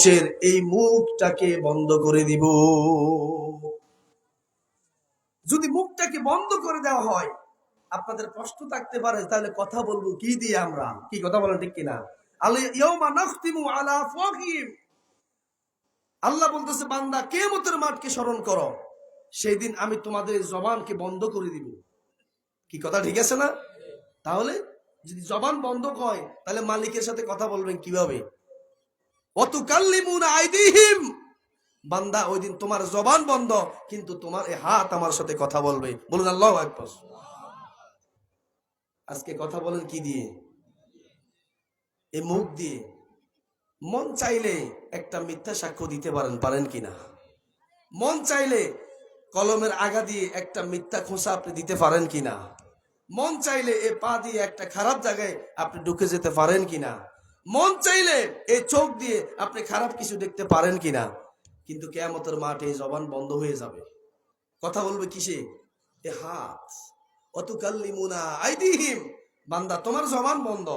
মানুষের এই মুখটাকে বন্ধ করে দিব। যদি মুখটাকে বন্ধ করে দেওয়া হয়, আপনাদের প্রশ্ন থাকতে পারে, তাহলে কথা বলব কি দিয়ে আমরা? কি কথা বলেন ঠিক কিনা? আল্লাহ বলতেছে, বান্দা, কিয়ামতের মাঠকে স্মরণ করো। সেই দিন আমি তোমাদের জবানকে বন্ধ করে দিব। কি কথা ঠিক আছে না? তাহলে যদি জবান বন্ধ হয়, তাহলে মালিকের সাথে কথা বলবেন কীভাবে? আইদিহিম। বান্দা ওই দিন তোমার জবান বন্ধ, কিন্তু তোমার এই হাত আমার সাথে কথা বলবে। বলুন আল্লাহ আকবার। আজকে কথা বলেন কি দিয়ে? এই মুখ দিয়ে। মন চাইলে একটা মিথ্যা সাক্ষ্য দিতে পারেন পারেন কিনা মন চাইলে কলমের আগা দিয়ে একটা মিথ্যা খোসা আপনি দিতে পারেন কিনা মন চাইলে এ পা দিয়ে একটা খারাপ জায়গায় আপনি ঢুকে যেতে পারেন কিনা মন চাইলে এই চোখ দিয়ে আপনি খারাপ কিছু দেখতে পারেন কিনা? কিন্তু কেয়ামতের মাঠে জবান বন্ধ হয়ে যাবে। কথা বলবে কিসে? এ হাত। অতুকাল্লিমুনা আইদিহিম। বান্দা, তোমার জবান বন্ধ,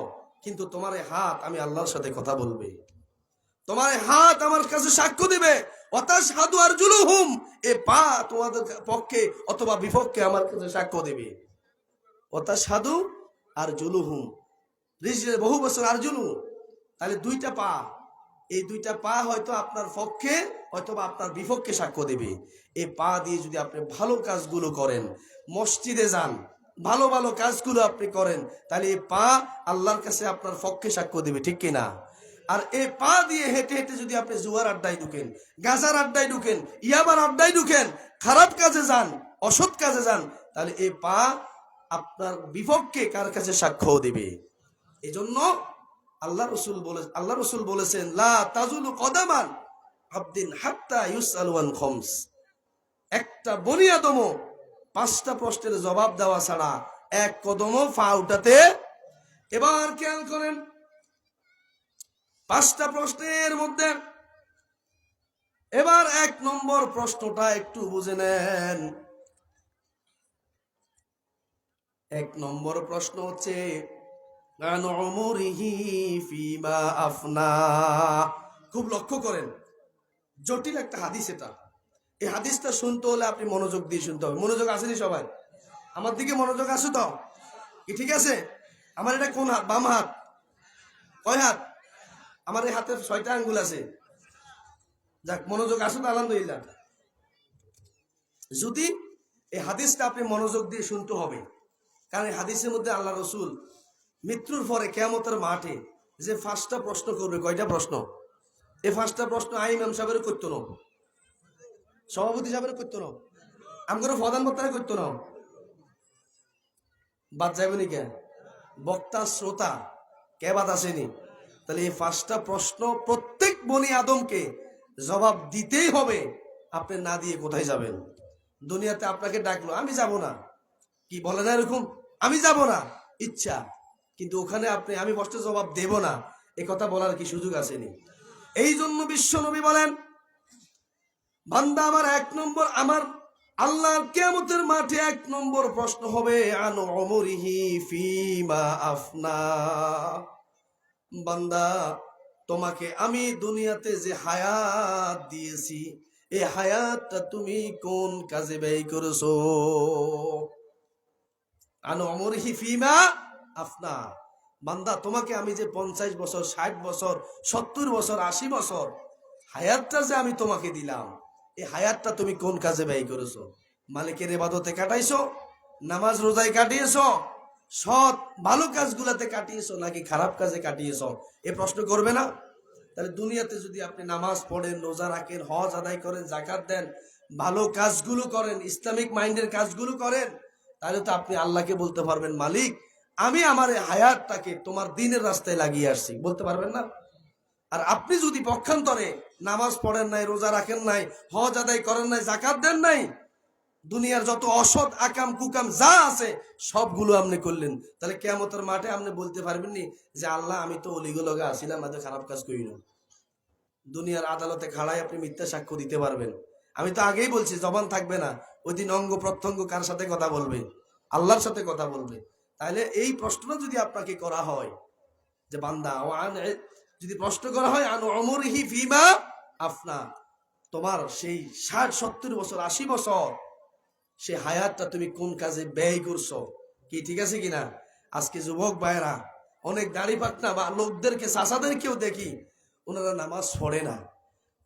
কিন্তু তোমার হাত আমি আল্লাহর সাথে কথা বলবে। তোমার হাত আমার কাছে সাক্ষ্য দিবে। আর জুলুহুম এ পা তোমাদের পক্ষে অথবা বিপক্ষে আমার কাছে সাক্ষ্য দেবে। অতা সাধু আর জুলুহুম বহু বছর আর জুলু তাহলে দুইটা পা। এই দুইটা পা হয়তো আপনার পক্ষে অথবা আপনার বিপক্ষে সাক্ষ্য দেবে। এই পা দিয়ে যদি আপনি ভালো কাজগুলো করেন, মসজিদে যান, ভালো ভালো কাজগুলো আপনি করেন, তাহলে এই পা আল্লাহর কাছে আপনার পক্ষে সাক্ষ্য দেবে, ঠিক কিনা আর এই পা দিয়ে হেঁটে হেঁটে যদি আপনি জুয়ার আড্ডায় ঢুকেন, গাজার আড্ডায় ঢুকেন ইয়াবার আড্ডায় ঢুকেন, খারাপ কাজে যান, অসৎ কাজে যান, তাহলে এই পা আপনার বিপক্ষে কার কাছে সাক্ষ্য দেবে? এই জন্য আল্লাহ রসুল বলে আল্লাহ রসুল বলেছেন, লা তাজুলু কদামান আবদিন হাত্তা ইউসালওয়ান খমস। একটা বনিয়াদম, পাঁচটা প্রশ্নের জবাব দেওয়া ছাড়া এক কদম ফা উঠাতে এবার খেয়াল করেন, পাঁচটা প্রশ্নের মধ্যে এবার এক নম্বর প্রশ্নটা একটু বুঝে নেন। এক নম্বর প্রশ্ন হচ্ছে খুব লক্ষ্য করেন, জটিল একটা হাদিস এটা। এই হাদিসটা শুনতে হলে আপনি মনোযোগ দিয়ে শুনতে হবে। মনোযোগ আসেনি সবাই? আমার দিকে মনোযোগ আছে তো? ঠিক আছে? আমার এটা কোন হাত? বাম হাত। কয় হাত? আমার এই হাতের ছয়টা আঙ্গুল আছে। যাক, মনোযোগ আসুন আলহামদুলিল্লাহ। যদি এই হাদিসটা আপনি মনোযোগ দিয়ে শুনতে হবে, কারণ এই হাদিসের মধ্যে আল্লাহ রসুল মৃত্যুর পরে কেয়ামতের মাঠে যে ফার্স্টটা প্রশ্ন করবে, কয়টা প্রশ্ন? এই ফার্স্টটা প্রশ্ন আই ইমাম সাহেবের করতো না। সভাপতি সাহেবের করতো না। আমগর প্রধান বক্তারা করতো না। বাদ যাবে নি কে? বক্তা, শ্রোতা, কে বাদ আসেনি? তাহলে এই ফার্স্টটা প্রশ্ন প্রত্যেক বনি আদমকে জবাব দিতেই হবে। আপনি না দিয়ে কোথায় যাবেন? দুনিয়াতে আপনাকে ডাকলো, আমি যাব না। কি বলে না এরকম? আমি যাব না। ইচ্ছা। কিন্তু ওখানে আপনি, আমি বসতে জবাব দেব না। এ কথা বলার কি সুযোগ আসেনি। এই জন্য বিশ্ব নবী বলেন, বান্দা আমার এক নম্বর, আমার আল্লাহর কেমতের মাঠে এক নম্বর প্রশ্ন হবে, আন অমরিহি ফিমা আফনা। বান্দা, তোমাকে আমি দুনিয়াতে যে হায়াত দিয়েছি এই হায়াতটা তুমি কোন কাজে ব্যয় করেছ? আনো অমরিহি ফিমা আফনা। বান্দা, তোমাকে আমি যে পঞ্চাশ বছর, ষাট বছর, সত্তর বছর, আশি বছর, হায়াতটা যে আমি তোমাকে দিলাম, এই হায়াতটা তুমি কোন কাজে ব্যয় করেছ? মালিকের এবাদতে কাটাইছো? নামাজ রোজায় কাটিয়েছো? সৎ, ভালো কাজগুলাতে কাটিয়েছো নাকি খারাপ কাজে কাটিয়েছো? এ প্রশ্ন করবে না? তাহলে দুনিয়াতে যদি আপনি নামাজ পড়েন, রোজা রাখেন, হজ আদায় করেন জাকাত দেন, ভালো কাজগুলো করেন, ইসলামিক মাইন্ডের কাজগুলো করেন, তাহলে তো আপনি আল্লাহকে বলতে পারবেন মালিক। আমি আমার হায়াতটাকে তোমার দিনের রাস্তায় লাগিয়ে আসছি, বলতে পারবেন না? আর আপনি যদি পক্ষান্তরে নামাজ পড়েন নাই, রোজা রাখেন নাই, হজ আদায় করেন নাই জাকাত দেন নাই, দুনিয়ার যত অসৎ আকাম কুকাম যা আছে, সবগুলো আপনি করলেন। তাহলে কেমতের মাঠে আপনি বলতে পারবেন নি যে, আল্লাহ, আমি তো অলিগুলগা আসিলাম, আমাদের খারাপ কাজ করি না। দুনিয়ার আদালতে খাড়ায় আপনি মিথ্যা সাক্ষ্য দিতে পারবেন। আমি তো আগেই বলছি, জবান থাকবে না। ওই দিন অঙ্গ প্রত্যঙ্গ কার সাথে কথা বলবে? আল্লাহর সাথে কথা বলবে। তাহলে এই প্রশ্ন যদি আপনাকে করা হয়, যে বান্দা যদি প্রশ্ন করা হয়, আনু অমরহি ফিমা আফনা তোমার সেই ষাট, সত্তর বছর, আশি বছর, সে হায়াতটা তুমি কোন কাজে ব্যয় করছ? কি ঠিক আছে কিনা? আজকে যুবক ভাইরা অনেক দাড়ি পাটনা বা লোকদেরকে চাষাদেরকেও দেখি, ওনারা নামাজ পড়ে না।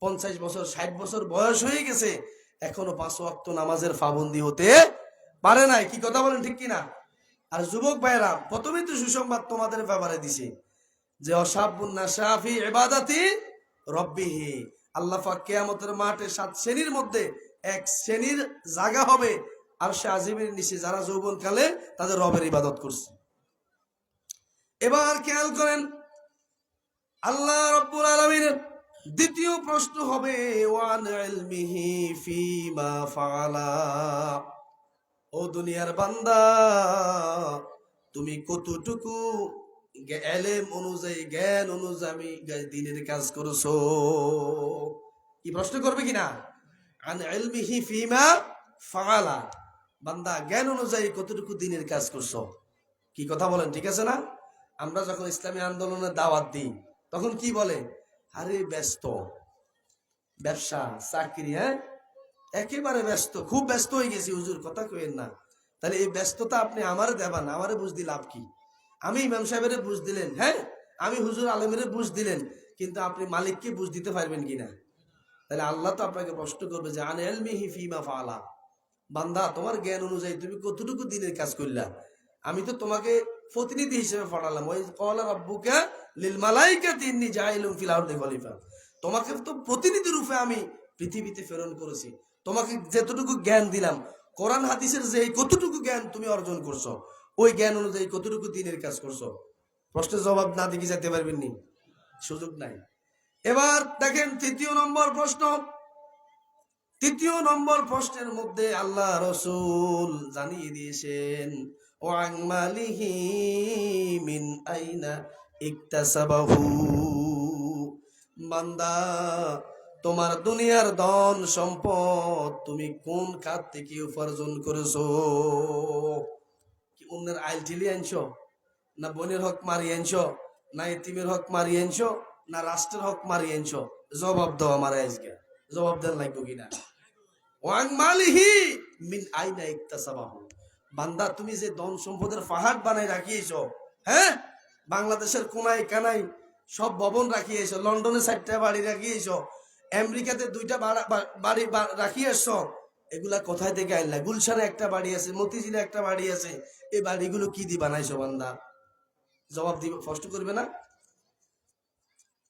পঞ্চাশ বছর, ষাট বছর বয়স হয়ে গেছে, এখনও পাঁচ ওয়াক্ত নামাজের ফাবন্দি হতে পারে নাই। কি কথা বলেন ঠিক কিনা? আর যুবক ভাইরা প্রথমেই তো সুসংবাদ তোমাদের ব্যাপারে দিছে যে অসাবুন্না এবাদাতি রব্বিহি। আল্লাহ পাক কেয়ামতের মাঠে সাত শ্রেণির মধ্যে এক শ্রেণির জায়গা হবে আর সে আজিমের নিচে যারা যৌবন কালে তাদের রবের ইবাদত করছে। এবার খেয়াল করেন, আল্লাহ রব্বুল আলামিনের দ্বিতীয় প্রশ্ন হবে, ওয়ান ইলমিহি ফিমা ফাআলা ও দুনিয়ার বান্দা, তুমি কতটুকু এলেম অনুযায়ী, জ্ঞান অনুযায়ী দিনের কাজ করছ? কি প্রশ্ন করবে কিনা? আন ইলমিহি ফিমা ফাআলা। বান্দা, জ্ঞান অনুযায়ী কতটুকু দিনের কাজ করছ? কি কথা বলেন, ঠিক আছে না? আমরা যখন ইসলামী আন্দোলনের দাওয়াত দিই, তখন কি বলে? আরে, ব্যস্ত। ব্যবসা, চাকরি হ্যাঁ? একেবারে ব্যস্ত, খুব ব্যস্ত হয়ে গেছি, হুজুর, কথা কইেন না। তাহলে এই ব্যস্ততা আপনি আমারে দেবান আমারে বুঝ লাভ কি? আমি ইমাম সাহেবের বুঝ দিলেন হ্যাঁ? আমি হুজুর আলমের বুঝ দিলেন, কিন্তু আপনি মালিককে বুঝ দিতে পারবেন কিনা? তাহলে আল্লাহ তো আপনাকে প্রশ্ন করবে যে, আন এলমিহি ফিমা ফালা বান্দা, তোমার জ্ঞান অনুযায়ী তুমি কতটুকু দিনের কাজ করলা আমি তো তোমাকে প্রতিনিধি হিসেবে পড়ালাম। ওই কলা রব্বুকা লিল মালাইকা তিন্নি জাইলুম ফিল খলিফা। তোমাকে তো প্রতিনিধি রূপে আমি পৃথিবীতে প্রেরণ করেছি। তোমাকে যেতটুকু জ্ঞান দিলাম, কোরআন হাদিসের যে কতটুকু জ্ঞান তুমি অর্জন করছ, ওই জ্ঞান অনুযায়ী কতটুকু দিনের কাজ করছ? প্রশ্নের জবাব না দিকে যেতে পারবেন নি। সুযোগ নাই। এবার দেখেন তৃতীয় নম্বর প্রশ্ন। তৃতীয় নম্বর প্রশ্নের মধ্যে আল্লাহ রসুল জানিয়ে দিয়েছেন ওয়াং মালিহি মিন আইনা ইকতাসাবাহু? বান্দা তোমার দুনিয়ার ধন সম্পদ তুমি কোন খাত থেকে উপার্জন করেছ? অন্যের আইল ঠেলি আনছো? না বোনের হক মারি আনছো? না এতিমের হক মারি আনছো? না রাষ্ট্রের হক মারি আনছো? জবাব দাও আমার আজকে। জবাব দেন লাগবে কিনা ওয়াং মালিহি মিন আইনা ইকতাসাবাহু। বান্দা, তুমি যে ধন সম্পদের পাহাড় বানাই রাখিয়েছো হ্যাঁ? বাংলাদেশের কোনায় কানাই সব ভবন রাখিয়েছো লন্ডনে চারটা বাড়ি রাখিয়েছো আমেরিকাতে দুইটা বাড়ি বা- রাখিয়েছো এগুলা কোথায় থেকে আনলা গুলশানে একটা বাড়ি আছে, মতিঝিলে একটা বাড়ি আছে। এই বাড়িগুলো কি দিয়ে বানাইছো বান্দা? জবাব দিবে কষ্ট করবে না?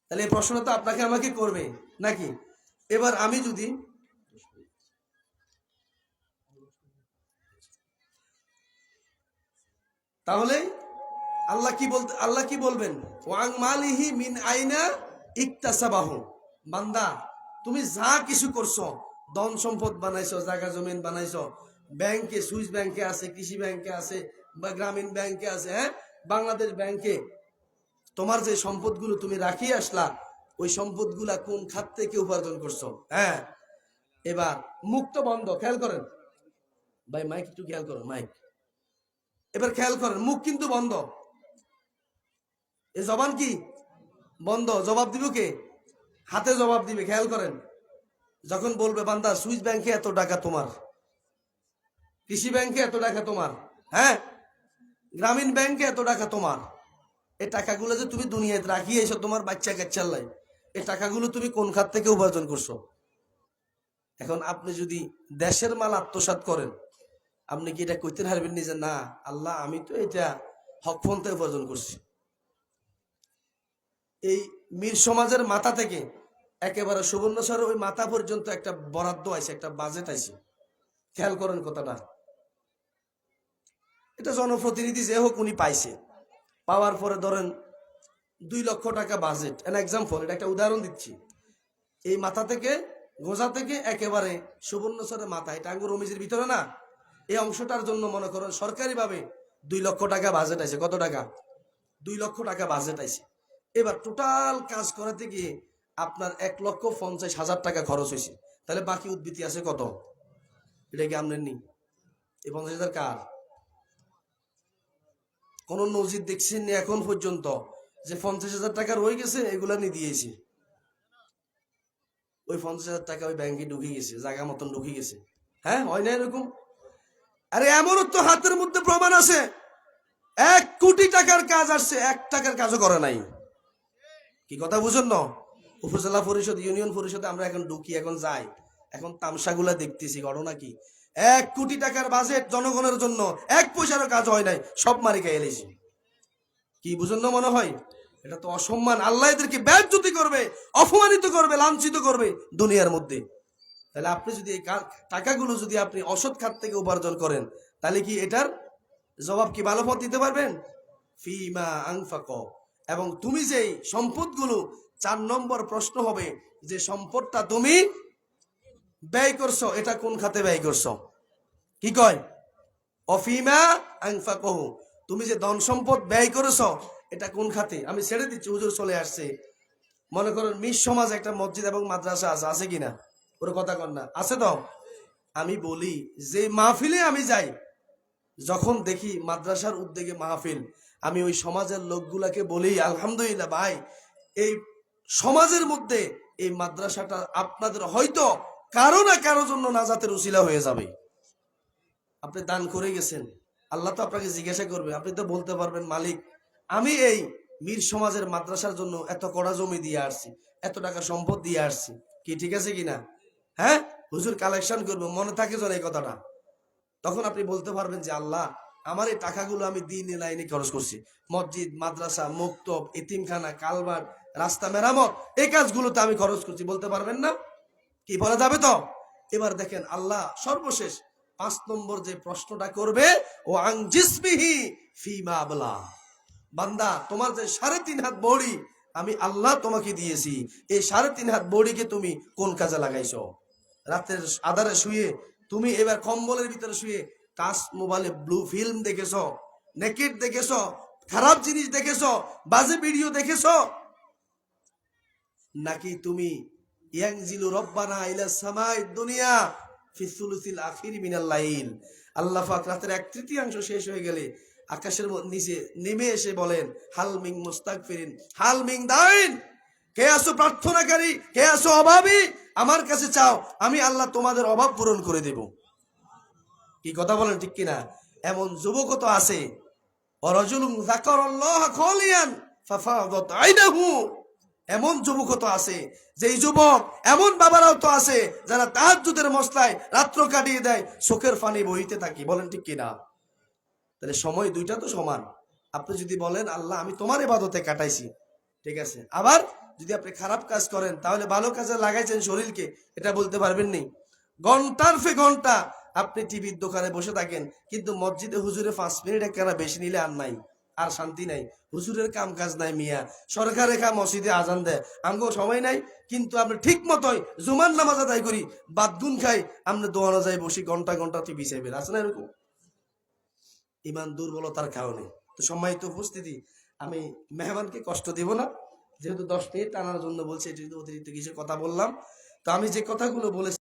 তাহলে এই প্রশ্ন তো আপনাকে আমাকে করবে, নাকি? এবার আমি যদি তাহলে আল্লাহ কি বলতে আল্লাহ কি বলবেন? ওয়াং মালিহি মিন আইনা ইকতাসাবাহু। বান্দা, তুমি যা কিছু করছ, ধন সম্পদ বানাইছো, জায়গা জমিন বানাইছো, ব্যাংকে, সুইস ব্যাংকে আছে, কৃষি ব্যাংকে আছে, বা গ্রামীণ ব্যাংকে আছে হ্যাঁ? বাংলাদেশ ব্যাংকে তোমার যে সম্পদগুলো তুমি রাখিয়ে আসলা, ওই সম্পদগুলা কোন খাত থেকে উপার্জন করছ হ্যাঁ? এবার মুক্ত বন্ধ, খেয়াল করেন। ভাই মাইক একটু খেয়াল করুন মাইক এবার খেয়াল করেন, মুখ কিন্তু বন্ধ। এ জবান কি? বন্ধ, জবাব দিব কে? হাতে জবাব দিবে, খেয়াল করেন। যখন বলবে, বান্দা, সুইস ব্যাংকে এত টাকা তোমার। কৃষি ব্যাংকে এত টাকা তোমার। হ্যাঁ? গ্রামীণ ব্যাংকে এত টাকা তোমার। এই টাকাগুলো যে তুমি দুনিয়াতে রাখিয়ে এসো তোমার বাচ্চা কাচ্চার লাই এই টাকাগুলো তুমি কোন খাত থেকে উপার্জন করছ? এখন আপনি যদি দেশের মাল আত্মসাৎ করেন, আপনি কি এটা কইতে হারবেন নিজে? না, আল্লাহ, আমি তো এটা হক ফোনতে উপার্জন করছি। এই মীর সমাজের মাথা থেকে একেবারে সুবর্ণ সুবর্ণসর ওই মাথা পর্যন্ত একটা বরাদ্দ আছে একটা বাজেট আছে খেয়াল করেন কথাটা। এটা জনপ্রতিনিধি যে হোক উনি পাইছে। পাওয়ার পরে ধরেন দুই লক্ষ টাকা বাজেট এন এক্সাম্পল এটা একটা উদাহরণ দিচ্ছি। এই মাথা থেকে, গোজা থেকে একেবারে সুবর্ণচরের মাথা, এটা আঙ্গুর রমিজের ভিতরে না? এই অংশটার জন্য মনে করেন সরকারিভাবে দুই লক্ষ টাকা বাজেট আছে কত টাকা? দুই লক্ষ টাকা বাজেট আছে এবার টোটাল কাজ করাতে গিয়ে আপনার এক লক্ষ পঞ্চাশ হাজার টাকা খরচ হয়েছে। তাহলে বাকি উদ্বৃত্তি আছে কত? এটা কি আপনার নি এই পঞ্চাশ হাজার কার? কোন নজির দেখছেন এখন পর্যন্ত যে পঞ্চাশ হাজার টাকা রয়ে গেছে, এগুলা নিয়ে দিয়েছি। ওই পঞ্চাশ হাজার টাকা ওই ব্যাংকে ঢুকে গেছে, জায়গা মতন ঢুকে গেছে। হ্যাঁ হয় না এরকম? আরে এমনও তো হাতের মধ্যে প্রমাণ আছে। এক কোটি টাকার কাজ আসছে, এক টাকার কাজও করে নাই। কি কথা বুঝুন না? উপজেলা পরিষদ, ইউনিয়ন পরিষদে আমরা এখন ঢুকি, এখন যাই। এখন তামসাগুলা দেখতেছি ঘটনা কি এক কোটি টাকার বাজেট জনগণের জন্য, এক পয়সারও কাজ হয় নাই, সব মারি খাই এলেছি কি বুঝুন না মনে হয়? এটা তো অসম্মান। আল্লাহ এদেরকে ব্যাজ্যুতি করবে, অপমানিত করবে, লাঞ্ছিত করবে দুনিয়ার মধ্যে। তাহলে আপনি যদি এই টাকাগুলো যদি আপনি অসৎ খাত থেকে উপার্জন করেন, তাহলে কি এটার জবাব কি ভালো পথ দিতে পারবেন? ফিমা আংফাক এবং তুমি যেই সম্পদগুলো, চার নম্বর প্রশ্ন হবে যে সম্পদটা তুমি ব্যয় করছ, এটা কোন খাতে ব্যয় করছ? কি কয়? অফিমা আংফাকহু তুমি যে ধন সম্পদ ব্যয় করেছ, এটা কোন খাতে? আমি ছেড়ে দিচ্ছি, হুজুর চলে আসছে। মনে করুন মিস সমাজ একটা মসজিদ এবং মাদ্রাসা আছে আছে কিনা? ওর কথা কর না। আছে তো? আমি বলি, যে মাহফিলে আমি যাই, যখন দেখি মাদ্রাসার উদ্যোগে মাহফিল আমি ওই সমাজের লোকগুলাকে বলি আলহামদুলিল্লাহ ভাই, এই সমাজের মধ্যে এই মাদ্রাসাটা আপনাদের হয়তো কারও না কারও জন্য নাজাতের উসিলা হয়ে যাবে। আপনি দান করে গেছেন। আল্লাহ তো আপনাকে জিজ্ঞাসা করবে, আপনি তো বলতে পারবেন, মালিক, আমি এই মীর সমাজের মাদ্রাসার জন্য এত কড়া জমি দিয়ে আসছি, এত টাকা সম্পদ দিয়ে আসছি। কি, ঠিক আছে কিনা হ্যাঁ? হুজুর কালেকশন করব, মনে থাকে যেন এই কথাটা। তখন আপনি বলতে পারবেন যে, আল্লাহ আমার এই টাকাগুলো আমি দিন লাইনে খরচ করছি। মসজিদ, মাদ্রাসা, মুক্তব, এতিমখানা, কালবার, রাস্তা মেরামত, এই কাজগুলোতে আমি খরচ করছি, বলতে পারবেন না? কি বলা যাবে তো? এবার দেখেন আল্লাহ সর্বশেষ পাঁচ নম্বর যে প্রশ্নটা করবে ও বান্দা, তোমার যে সাড়ে তিন হাত বড়ি, আমি আল্লাহ তোমাকে দিয়েছি। এই সাড়ে তিন হাত বড়িকে তুমি কোন কাজে লাগাইছো? রাতের আধারে শুয়ে তুমি এবার কম্বলের ভিতরে শুয়ে টাচ মোবাইলে ব্লু ফিল্ম দেখেছ নেকেট দেখেছ, খারাপ জিনিস দেখেছ, বাজে ভিডিও দেখেছ? নাকি তুমি ইয়াংজিলু রব্বানা দুনিয়া এক তৃতীয়াংশ শেষ হয়ে গেলে আকাশের নিচে নেমে এসে বলেন, হাল মিং মুস্তাগফিরিন, হাল মিং দাইন কে প্রার্থনাকারী? কে আমার কাছে চাও, আমি আল্লাহ তোমাদের অভাব পূরণ করে দেব। কি কথা বলেন ঠিক কিনা? এমন যুবকও তো আছে। এমন যুবকও তো আছে। যে যুবক, এমন বাবারাও তো আছে, যারা তাহাজ্জুদের মশলায় রাত্র কাটিয়ে দেয় চোখের পানি বইতে থাকি। বলেন ঠিক কিনা? তাহলে সময় দুইটা তো সমান। আপনি যদি বলেন, আল্লাহ, আমি তোমার ইবাদতে কাটাইছি। ঠিক আছে। আবার যদি আপনি খারাপ কাজ করেন, তাহলে ভালো কাজে লাগাইছেন শরীরকে, এটা বলতে পারবেন নি ঘণ্টার ফে ঘণ্টা আপনি টিভির দোকানে বসে থাকেন, কিন্তু মসজিদে হুজুরে পাঁচ মিনিট একখানা বেশি নিলে আর নাই, আর শান্তি নাই। হুজুরের কাম কাজ নাই মিয়া। সরকারের কাম মসজিদে আজান দেয়। আমগো সময় নাই, কিন্তু আমরা ঠিক মতোই জুমার নামাজ আদায় করি বাদগুন খাই, আমরা দোয়ানো যাই বসি, ঘণ্টা ঘণ্টা টিভি চাইবেন আছে না এরকম? ইমান দুর্বলতার কারণে। তো সম্মানিত উপস্থিতি, আমি মেহমানকে কষ্ট দেব না। যেহেতু দশ মিনিট টানার জন্য বলছি, এটি অতিরিক্ত কিছু কথা বললাম, তো আমি যে কথাগুলো বলেছি